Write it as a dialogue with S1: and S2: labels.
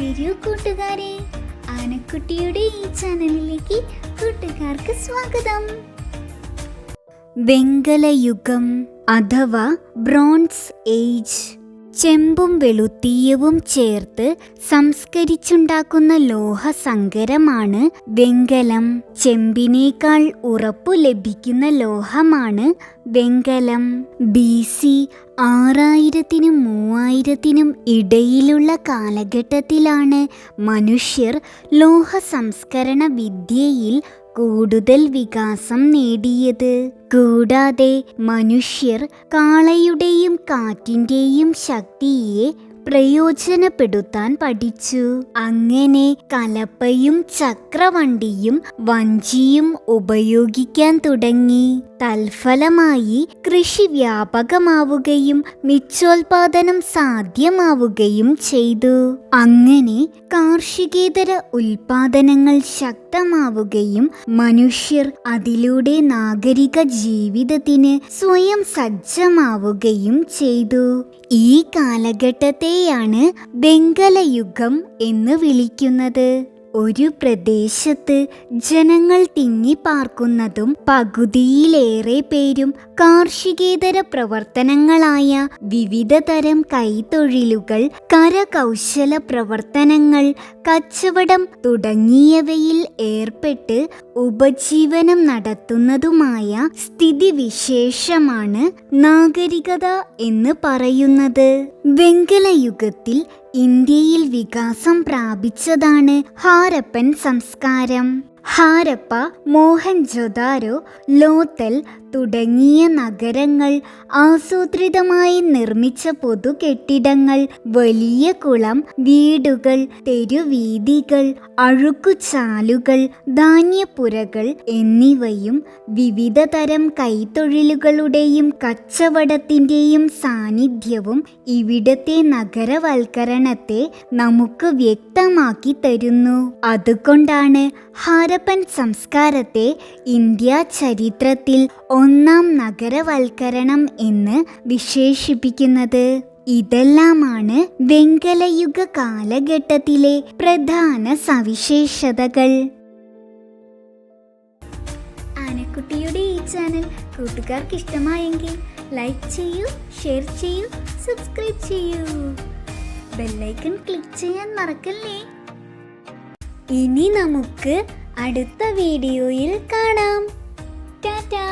S1: വരൂ കൂട്ടുകാരെ. ആനക്കുട്ടിയുടെ ഈ ചാനലിലേക്ക് കൂട്ടുകാർക്ക് സ്വാഗതം. വെങ്കലയുഗം അഥവാ ബ്രോൺസ് ഏജ് ചെമ്പും വെളുത്തീയവും ചേർത്ത് സംസ്കരിച്ചുണ്ടാക്കുന്ന ലോഹസങ്കരമാണ് വെങ്കലം. ചെമ്പിനേക്കാൾ ഉറപ്പു ലഭിക്കുന്ന ലോഹമാണ് വെങ്കലം. ബി സി ആറായിരത്തിനും മൂവായിരത്തിനും ഇടയിലുള്ള കാലഘട്ടത്തിലാണ് മനുഷ്യർ ലോഹസംസ്കരണ വിദ്യയിൽ കൂടുതൽ വികാസം നേടിയത്. കൂടാതെ മനുഷ്യർ കാളയുടെയും കാറ്റിന്റെയും ശക്തിയെ പ്രയോജനപ്പെടുത്താൻ പഠിച്ചു. അങ്ങനെ കലപ്പയും ചക്രവണ്ടിയും വഞ്ചിയും ഉപയോഗിക്കാൻ തുടങ്ങി. തൽഫലമായി കൃഷി വ്യാപകമാവുകയും മിച്ചോൽപാദനം സാധ്യമാവുകയും ചെയ്തു. അങ്ങനെ കാർഷികേതര ഉൽപാദനങ്ങൾ ശക്തമാവുകയും മനുഷ്യർ അതിലൂടെ നാഗരിക ജീവിതത്തിന് സ്വയം സജ്ജമാവുകയും ചെയ്തു. ഈ കാലഘട്ടത്തെയാണ് വെങ്കലയുഗം എന്ന് വിളിക്കുന്നത്. ഒരു പ്രദേശത്ത് ജനങ്ങൾ തിങ്ങിപ്പാർക്കുന്നതും പകുതിയിലേറെ പേരും കാർഷികേതര പ്രവർത്തനങ്ങളായ വിവിധ തരം കൈത്തൊഴിലുകൾ കരകൗശല പ്രവർത്തനങ്ങൾ കച്ചവടം തുടങ്ങിയവയിൽ ഏർപ്പെട്ട് ഉപജീവനം നടത്തുന്നതുമായ സ്ഥിതിവിശേഷമാണ് നാഗരികത എന്ന് പറയുന്നത്. വെങ്കലയുഗത്തിൽ ഇന്ത്യയിൽ വികാസം പ്രാപിച്ചതാണ് ഹാരപ്പൻ സംസ്കാരം. ഹാരപ്പ മോഹൻജൊദാരോ ലോത്തൽ തുടങ്ങിയ നഗരങ്ങൾ ആസൂത്രിതമായി നിർമ്മിച്ച പൊതുകെട്ടിടങ്ങൾ വലിയ കുളം വീടുകൾ തെരുവീതികൾ അഴുക്കുചാലുകൾ ധാന്യപ്പുരകൾ എന്നിവയും വിവിധ തരം കൈത്തൊഴിലുകളുടെയും കച്ചവടത്തിന്റെയും സാന്നിധ്യവും ഇവിടത്തെ നഗരവൽക്കരണത്തെ നമുക്ക് വ്യക്തമാക്കി തരുന്നു. അതുകൊണ്ടാണ് ഹാരപ്പൻ സംസ്കാരത്തെ ഇന്ത്യ ചരിത്രത്തിൽ ഒന്നാം നഗരവൽക്കരണം എന്ന് വിശേഷിപ്പിക്കുന്നത്. ഇതെല്ലാമാണ് വെങ്കലയുഗ കാലഘട്ടത്തിലെ പ്രധാന സവിശേഷതകൾ. ആനക്കുട്ടിയുടെ ഈ ചാനൽ കൂട്ടുകാർക്ക് ഇഷ്ടമായെങ്കിൽ ലൈക്ക് ചെയ്യൂ ഷെയർ ചെയ്യൂ സബ്സ്ക്രൈബ് ചെയ്യൂ. ബെല്ലൈക്കൺ ക്ലിക്ക് ചെയ്യാൻ മറക്കല്ലേ? ഇനി നമുക്ക് അടുത്ത വീഡിയോയിൽ കാണാം. ടാറ്റാ.